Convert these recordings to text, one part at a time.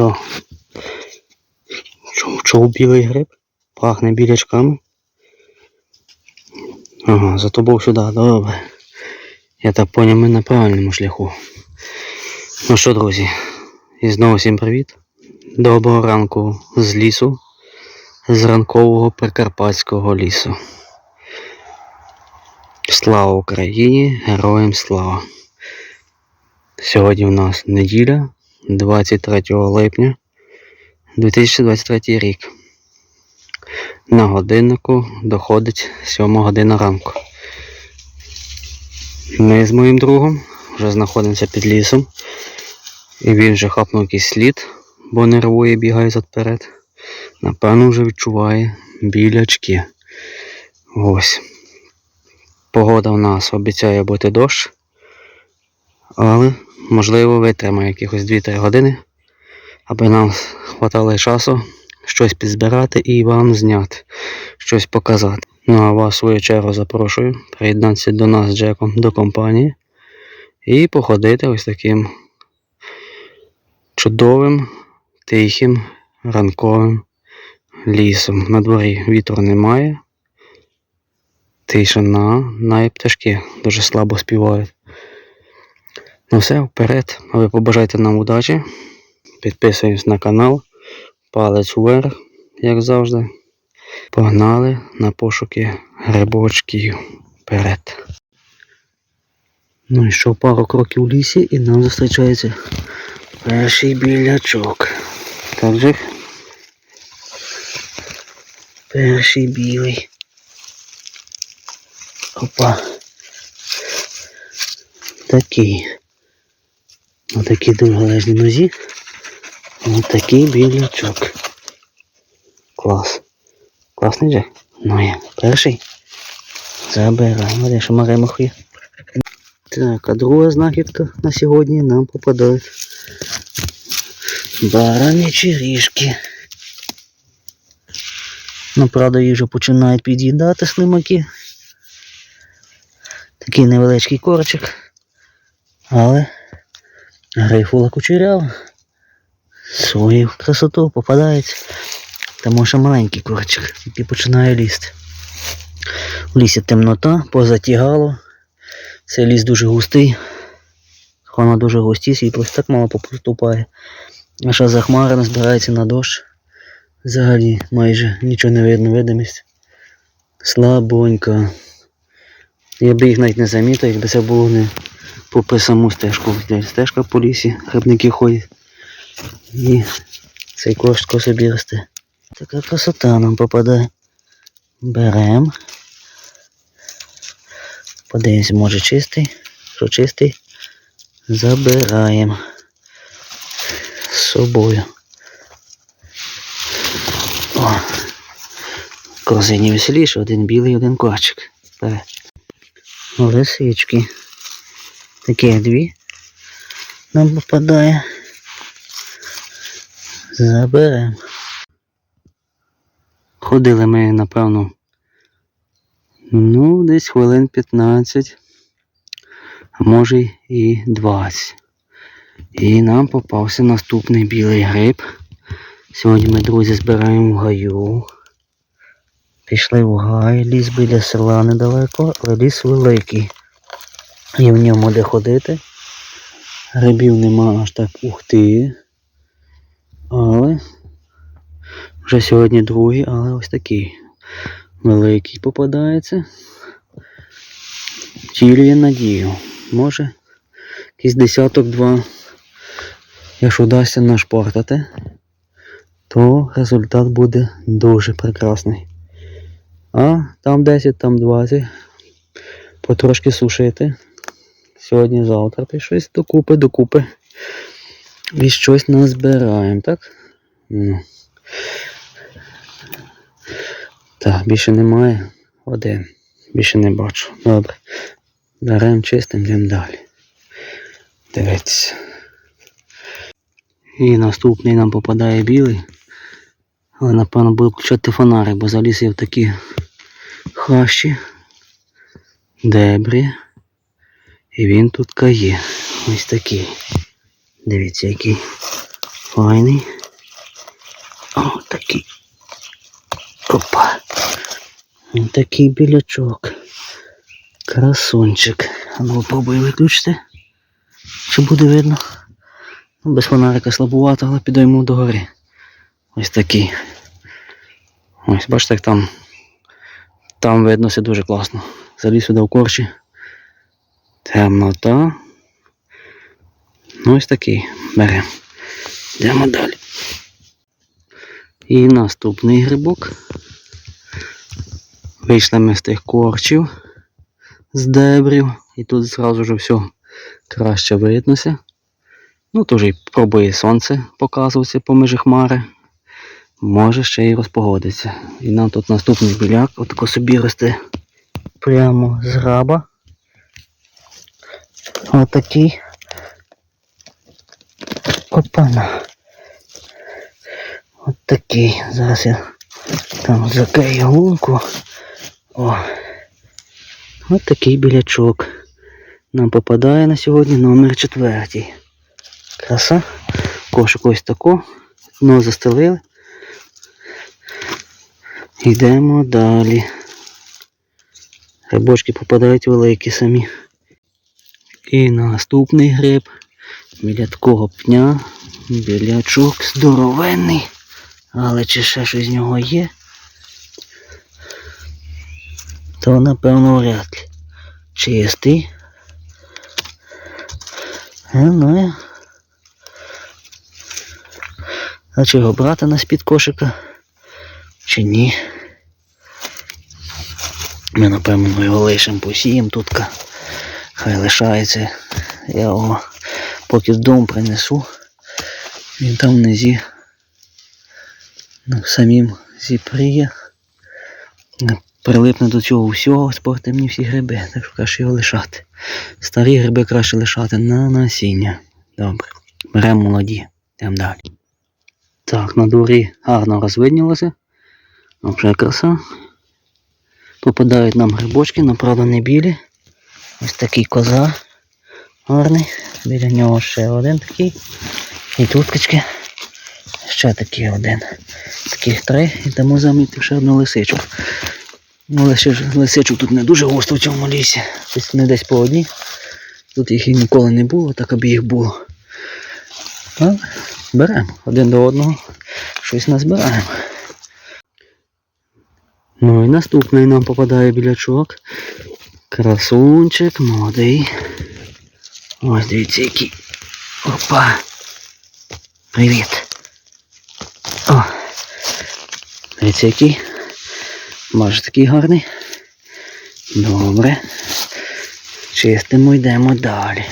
Що? Чув білий гриб? Пахне білячками. Ага, за тобою сюди, добре. Я так поняв, ми на правильному шляху. Ну що, друзі, і знову всім привіт. Доброго ранку з лісу, з ранкового прикарпатського лісу. Слава Україні! Героям слава! Сьогодні в нас неділя, 23 липня 2023 рік. На годиннику доходить 7 година ранку. Ми з моїм другом вже знаходимося під лісом. І він вже хапнув якийсь слід, бо нервує, бігає задперед. Напевно, вже відчуває білячки. Ось. Погода в нас обіцяє бути дощ, але можливо витримає якихось 2-3 години, аби нам хватало часу щось підзбирати і вам зняти, щось показати. Ну а вас в свою чергу запрошую приєднатися до нас з Джеком до компанії і походити ось таким чудовим, тихим, ранковим лісом. На дворі вітру немає. Тишина, навіть пташки дуже слабо співають. Ну все, вперед. А ви побажайте нам удачі. Підписуємось на канал. Палець вверх, як завжди. Погнали на пошуки грибочків. Вперед. Ну і що пару кроків в лісі і нам зустрічається перший білячок. Так же? Перший білий. Опа. Такий. На такій довголежній нозі. Ось такий білячок. Клас. Класний же? Ну я. Перший. Забираємо. Де що маремах є. Так, а друга знахідка на сьогодні нам попадають. Баранячі ріжки. Ну, правда, вже починають під'їдати слимаки. Такий невеличкий корочок. Але грейфула кучерява. Свою красоту попадається. Тому що маленький корочок, який починає лізти. У лісі темнота, позатягало. Цей ліс дуже густий. Хона дуже густі, світлость так мало поступає. А що за хмари збирається на дощ. Взагалі майже нічого не видно, видимість. Слабонька. Я би їх навіть не замітив, якби це було не попри саму стежку. Стежка по лісі, грибники ходять. І цей кошко собі росте. Така красота нам попадає. Берем. Подивимось, може чистий. Що чистий? Забираємо з собою. О, корзині веселіше, один білий, один корчик. Лисички. Таких дві нам попадає. Заберемо. Ходили ми, напевно, ну, десь хвилин 15, а може і 20. І нам попався наступний білий гриб. Сьогодні ми, друзі, збираємо в гаю. Пішли в гай, ліс біля села недалеко, але ліс великий. І в ньому де ходити. Грибів нема аж так ухти. Але вже сьогодні другий, але ось такий великий попадається. Тілює надію. Може якийсь десяток-два. Якщо вдасться нашпортати, то результат буде дуже прекрасний. А там 10, там 20. Потрошки сушити. Сьогодні, завтра ти щось докупи, докупи. І щось назбираємо, так? Ну. Так, більше немає. Один. Більше не бачу. Добре. Беремо чистим, йдемо далі. Дивіться. І наступний нам попадає білий. Але напевно буду включати фонарик, бо заліз я в такі хащі, дебрі. І він тут є. Ось такий. Дивіться, який Файний. О, такий. Опа. Ось такий білячок. Красунчик. А ну попробуй виключити. Чи буде видно? Ну, без фонарика слабувато, але підіймо до гори. Ось такий. Ось, бачите, як там. Там видно все дуже класно. Заліз сюди в корчі. Темнота. Ну ось такий. Беремо. Йдемо далі. І наступний грибок. Вийшли ми з тих корчів з дебрів. І тут зразу ж все краще виднося. Ну, теж і пробує сонце показуватися поміж хмари. Може ще й розпогодиться. І нам тут наступний біляк, отако собі росте прямо з граба. Отакий. Опана. От такий. Зараз я там закрию лунку. О. От такий білячок. Нам попадає на сьогодні номер четвертий. Краса. Кошик ось тако. Дно застелили. Йдемо далі. Грибочки попадають великі самі. І наступний гриб. Біля такого пня. Білячок здоровенний. Але чи ще щось з нього є? То напевно вряд ли. Чистий. Не знаю. А чи його брати на з-під кошика? Чи ні? Ми напевно його лишимо посіємо тутка. Хай лишається. Я його поки вдома принесу. Він там внизі на самім зіпріє. Прилипне до цього всього, спорти мені всі гриби, так що краще його лишати. Старі гриби краще лишати на насіння. Добре. Беремо молоді. Йдемо далі. Так, на дворі гарно розвиднілося. Вже краса. Попадають нам грибочки, але не білі. Ось такий коза гарний. Біля нього ще один такий. І тут. Ще такий один. Таких три. І тому замітив ще одну лисичку. Ну, лише лисичок тут не дуже густо в цьому лісі. Десь не десь по одній. Тут їх і ніколи не було, так аби їх було. Але беремо один до одного. Щось назбираємо. Ну і наступний нам попадає білячок. Красунчик, молодий. Ось дивіться який. Опа. Привіт. О. Дивіться який. Бачиш, такий гарний. Добре. Чистимо, йдемо далі.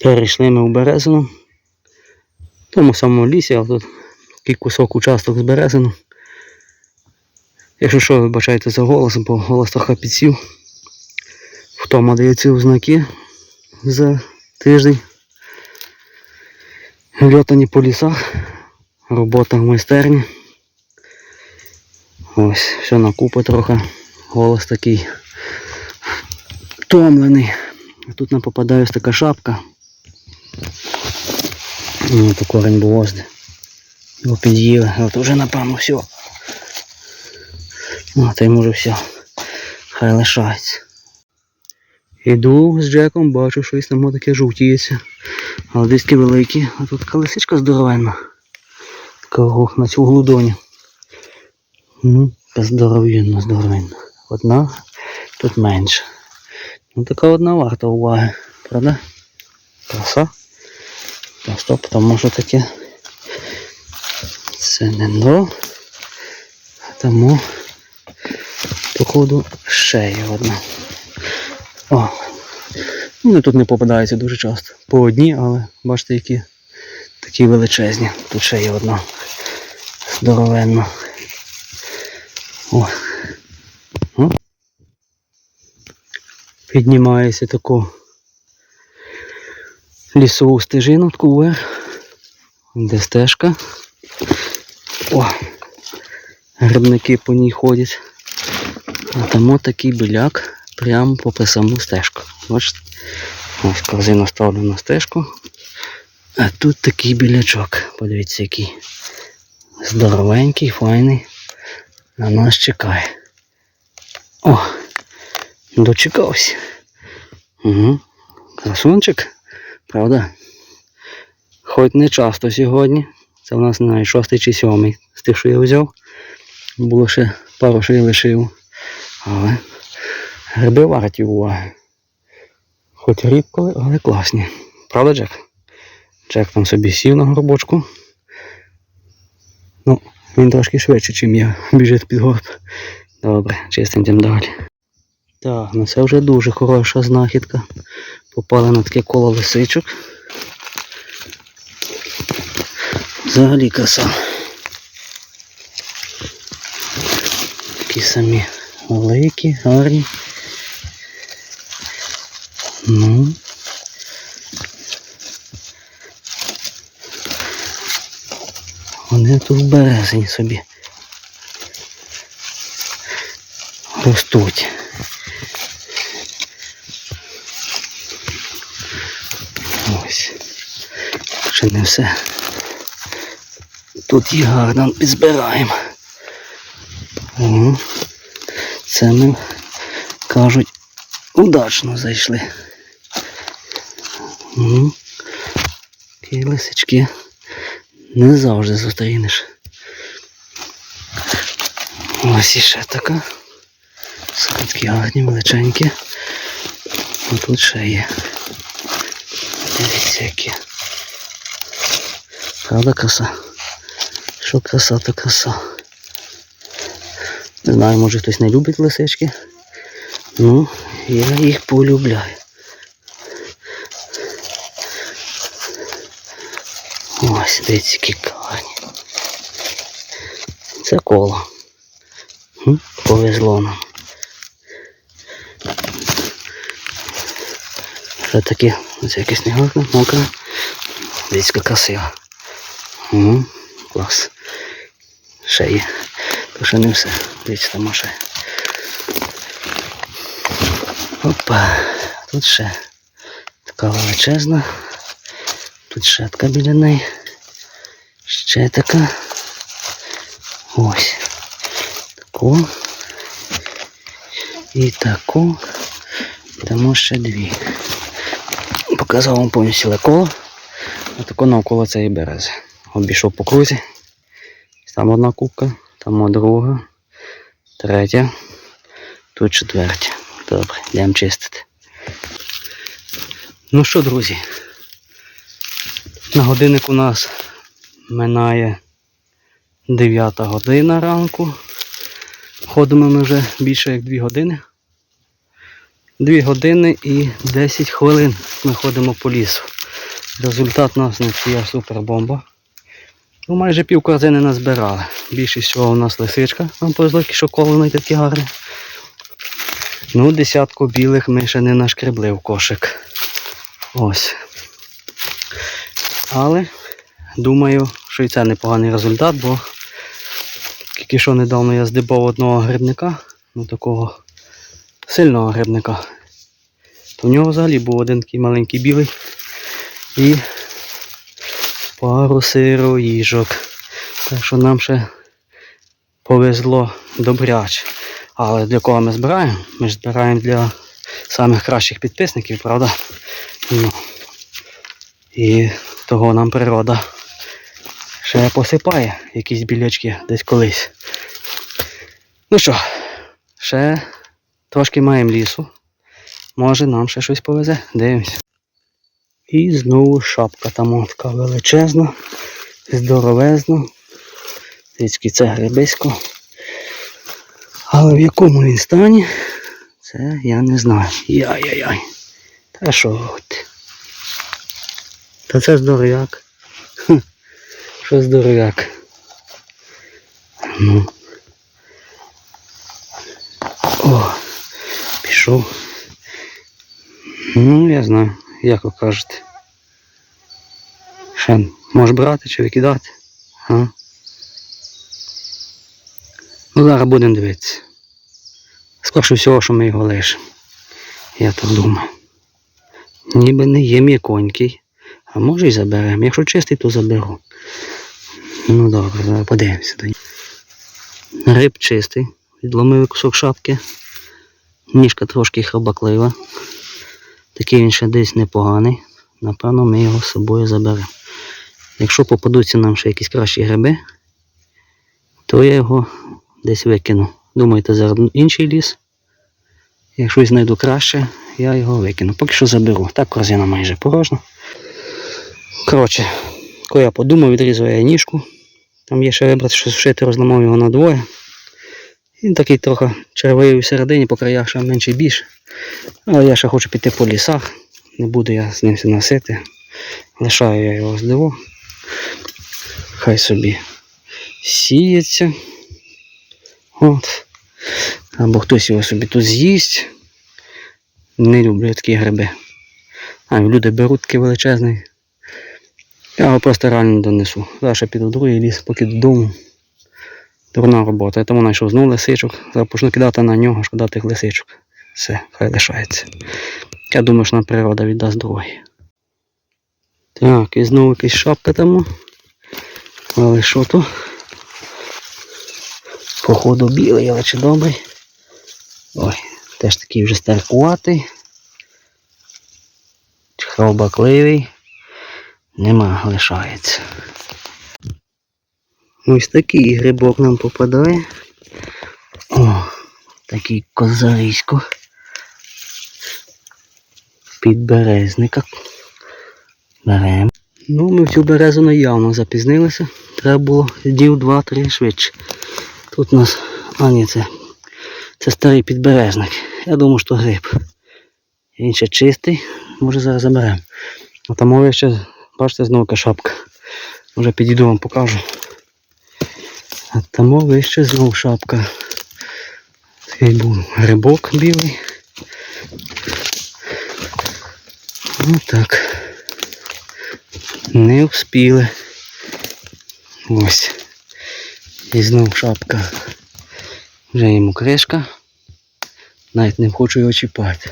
Перейшли ми в березину. В тому самому лісі, а тут такий кусок участок з березину. Якщо що, вибачайте за голосом, бо голос трохи підсів. Втома дається ознаки за тиждень. Льотані по лісах, робота в майстерні. Ось, все на купу трохи. Голос такий втомлений. Тут нам попадає ось така шапка. Ну, корень бовозди. Його під'їли, от вже напевно все. Ну, та й може все. Хай лишається. Іду з Джеком, бачу, щось там таке жовтіється. Але диски великі, а тут така лисичка здоровенна. Така на цю глудоні. Ну, така здоровенна. Одна, тут менше. Ну така одна варта уваги, правда? Краса. Стоп, тому що таке. Це не до. Тому походу ще є одна. О. Ну, тут не попадається дуже часто. По одній, але бачите, які такі величезні. Тут ще є одна. Здоровенна. О. О. Піднімається таку лісову стежину таку вверх. Де стежка. О! Грибники по ній ходять. А там такий біляк прямо попри саму стежку. Бачите? Ось корзину ставлю на стежку. А тут такий білячок. Подивіться, який здоровенький, файний. На нас чекає. О! Дочекався. Угу. Красунчик, правда? Хоч не часто сьогодні. Це в нас знаю, шостий чи сьомий з тих, що я взяв. Було ще пару, що я лишив. Але гриби варті уваги. Хоч рідко, але класні. Правда, Джек? Джек там собі сів на горбочку. Ну, він трошки швидше, ніж я. Біжить під горб. Добре, чистим далі. Так, ну це вже дуже хороша знахідка. Попали на таке коло лисичок. Взагалі краса. Такі самі великі, гарні. Ну. Вони тут березень собі. Ростуть. Ось. Ще не все. Тут їх гарно підзбираємо. О, це ми, кажуть, удачно зайшли. Такі лисички не завжди зустрінеш. Ось іще така. Такі гарні, величенькі. А тут ще є. Дивіться які. Правда краса? Що краса, то краса. Не знаю, може хтось не любить лисички. Ну, я їх полюбляю. Ось, дивіться, які гарні. Це коло. Повезло нам. Ще такі, ось якесь не гарне, мокре. Дивіться, яка красива. Угу, клас. Ще є. Ще. Дивіться, там ще. Опа, тут ще така величезна. Тут ще така біля неї. Ще така. Ось. Таку. І таку. Тому ще дві. Показав вам повністю леколо. Отако навколо цієї берези. Обійшов по крузі. Там одна кубка, там друга, третя, тут четвертя. Добре, йдемо чистити. Ну що, друзі, на годинник у нас минає 9 година ранку. Ходимо ми вже більше як 2 години. 2 години і 10 хвилин ми ходимо по лісу. Результат у нас не чия супербомба. Ну, майже пів корзини назбирали. Більшість всього у нас лисичка. Нам повезло, що колони такі гарні. Ну, десятку білих ми ще не нашкребли в кошик. Ось. Але думаю, що і це непоганий результат, бо тільки що недавно я здибав одного грибника, ну такого сильного грибника. То в нього взагалі був один такий маленький білий і пару сироїжок. Так що нам ще повезло добряче. Але для кого ми збираємо? Ми ж збираємо для самих кращих підписників, правда? Ну, і того нам природа ще посипає якісь білячки десь колись. Ну що, ще трошки маємо лісу. Може нам ще щось повезе. Дивимось. І знову шапка там така величезна, здоровезна. Дивіться, це грибисько. Але в якому він стані, це я не знаю. Яй-яй-яй. Та що от. Та це здоровяк. Що здоровяк. Ну. О, пішов. Ну, я знаю, як ви кажете. Ще може брати чи викидати? А? Ну, зараз будемо дивитися. Скорше всього, що ми його лишимо. Я так думаю. Ніби не є м'яконький. А може й заберемо. Якщо чистий, то заберу. Ну добре, зараз подивимося до нього. Риб чистий. Відломив кусок шапки. Ніжка трошки хробаклива. Такий він ще десь непоганий. Напевно, ми його з собою заберемо. Якщо попадуться нам ще якісь кращі гриби, то я його десь викину. Думаєте, зараз інший ліс. Якщо знайду краще, я його викину. Поки що заберу. Так корзина майже порожна. Коротше, коли я подумав, відрізав я ніжку. Там є ще вибрати, що сушити, розламав його на двоє. Він такий трохи червивий всередині, по краях ще менше більше. Але я ще хочу піти по лісах. Не буду я з ним носити. Лишаю я його здиво. Хай собі сіється. От. Або хтось його собі тут з'їсть. Не люблю такі гриби. А люди беруть такий величезний. Я його просто реально донесу. Зараз піду в другий ліс, поки додому. Дурна робота. Я тому знайшов знову лисичок. Зараз почну кидати на нього, шкода тих лисичок. Все, хай лишається. Я думаю, що нам природа віддасть другий. Так, і знову якась шапка там. Але що то? Походу білий, але чи добрий. Ой, теж такий вже старкуватий. Хробакливий. Нема, лишається. Ось такий грибок нам попадає. О, такий козарисько. Підберезника. Беремо. Ну, ми в цю березу наявно запізнилися. Треба було днів два-три швидше. Тут у нас. А ні, це. Це старий підберезник. Я думаю, що гриб. Він ще чистий. Може зараз заберемо. А там ще, бачите, знову яка шапка. Може підійду вам покажу. А там вище знову шапка. Такий був грибок білий. Ну так. Не вспіли. Ось. І знов шапка. Вже йому кришка. Навіть не хочу його чіпати.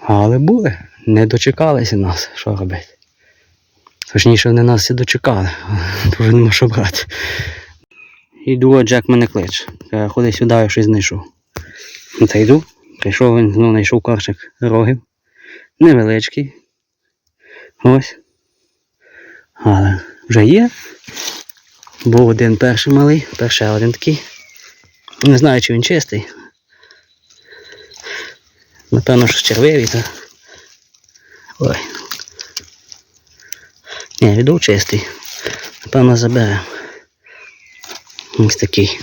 Але були. Не дочекалися нас, що робити. Точніше, вони нас всі дочекали. Дуже нема що брати. Йду, а Джек мене кличе. Ходи сюди, я щось знайшов. Ну, Та йду. Прийшов він, знову знайшов карчик рогів. Невеличкий. Ось. Але вже є. Був один перший малий, перший один такий. Не знаю, чи він чистий. Напевно, що червивий, та. Ой. Ні, віду чистий. Напевно, заберемо. Ось такий.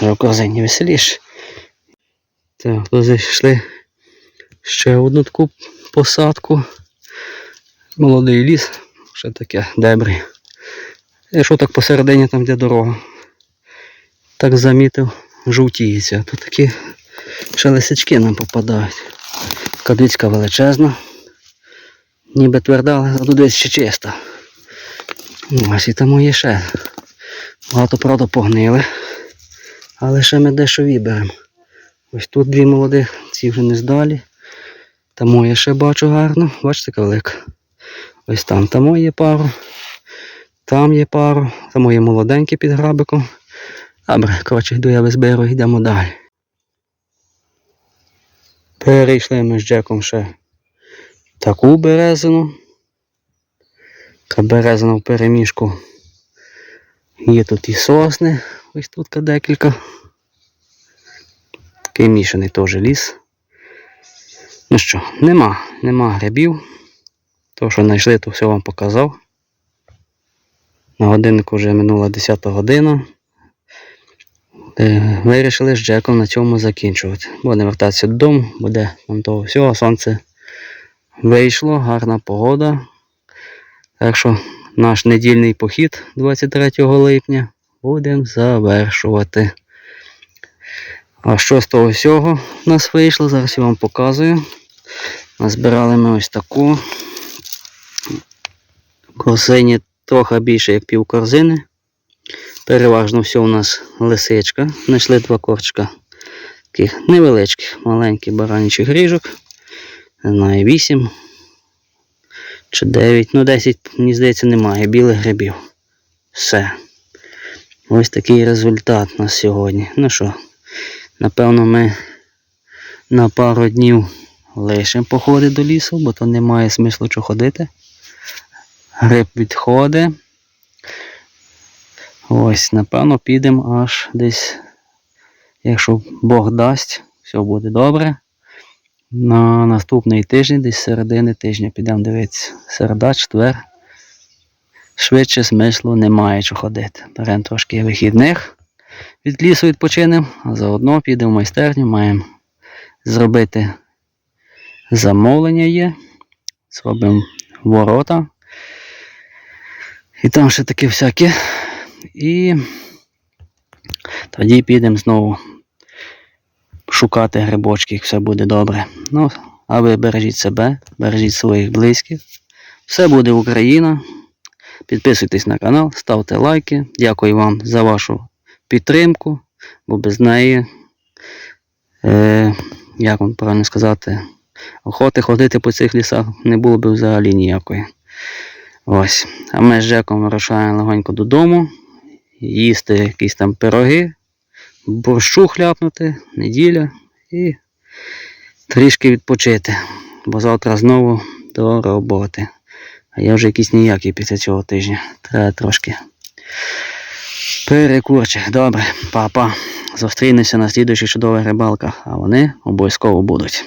В корзині веселіше. Так, то зайшли ще одну таку посадку. Молодий ліс, ще таке дебрі. Я що так посередині там, де дорога. Так замітив, жовтіється. Тут такі ще лисички нам попадають. Каблицька величезна. Ніби тверда, але тут десь ще чиста. Ось і тому є ще. Багато, правда, погнили. Але ще ми дещо виберемо. Ось тут дві молодих, ці вже не здалі. Тому я ще бачу гарно. Бачите, яка. Ось там там є пару. Там є пару. Там є молоденькі під грабиком. Добре, коротше, йду я визберу, йдемо далі. Перейшли ми з Джеком ще таку березину. Така березина в переміжку. Є тут і сосни, ось тут декілька. Такий мішаний теж ліс. Ну що, нема, нема грибів. То, що знайшли, то все вам показав. На годиннику вже минула 10 година. Е, Вирішили з Джеком на цьому закінчувати. Будемо вертатися додому, буде там того всього, сонце вийшло, гарна погода. Так що наш недільний похід 23 липня будемо завершувати. А що з того всього у нас вийшло, зараз я вам показую. Назбирали ми ось таку. Корзині трохи більше, як пів корзини. Переважно все у нас лисичка. Знайшли два корчика таких невеличких, маленьких баранчих гріжок. не знаю, 8 чи 9, ну 10, мені здається, немає білих грибів. Все. Ось такий результат у нас сьогодні. Ну що, напевно, ми на пару днів лишимо походи до лісу, бо то немає смислу чого ходити. Гриб відходить. Ось, напевно, підемо аж десь, якщо Бог дасть, все буде добре. На наступний тиждень, десь середини тижня, підемо дивитися. Середа, четвер. Швидше смислу немає чого ходити. Беремо трошки вихідних від лісу відпочинемо, а заодно підемо в майстерню, маємо зробити замовлення є. Зробимо ворота. І там ще таке всяке. І тоді підемо знову шукати грибочки, все буде добре. Ну, а ви бережіть себе, бережіть своїх близьких. Все буде Україна. Підписуйтесь на канал, ставте лайки. Дякую вам за вашу підтримку, бо без неї, е, як вам правильно сказати, охоти ходити по цих лісах не було б взагалі ніякої. Ось. А ми з Жеком вирушаємо легонько додому, їсти якісь там пироги, борщу хляпнути, неділя і трішки відпочити. Бо завтра знову до роботи. А я вже якийсь ніякий після цього тижня. Треба трошки. Перекурчих. Добре, папа. Зустрінемося на слідуючих чудових рибалках, а вони обов'язково будуть.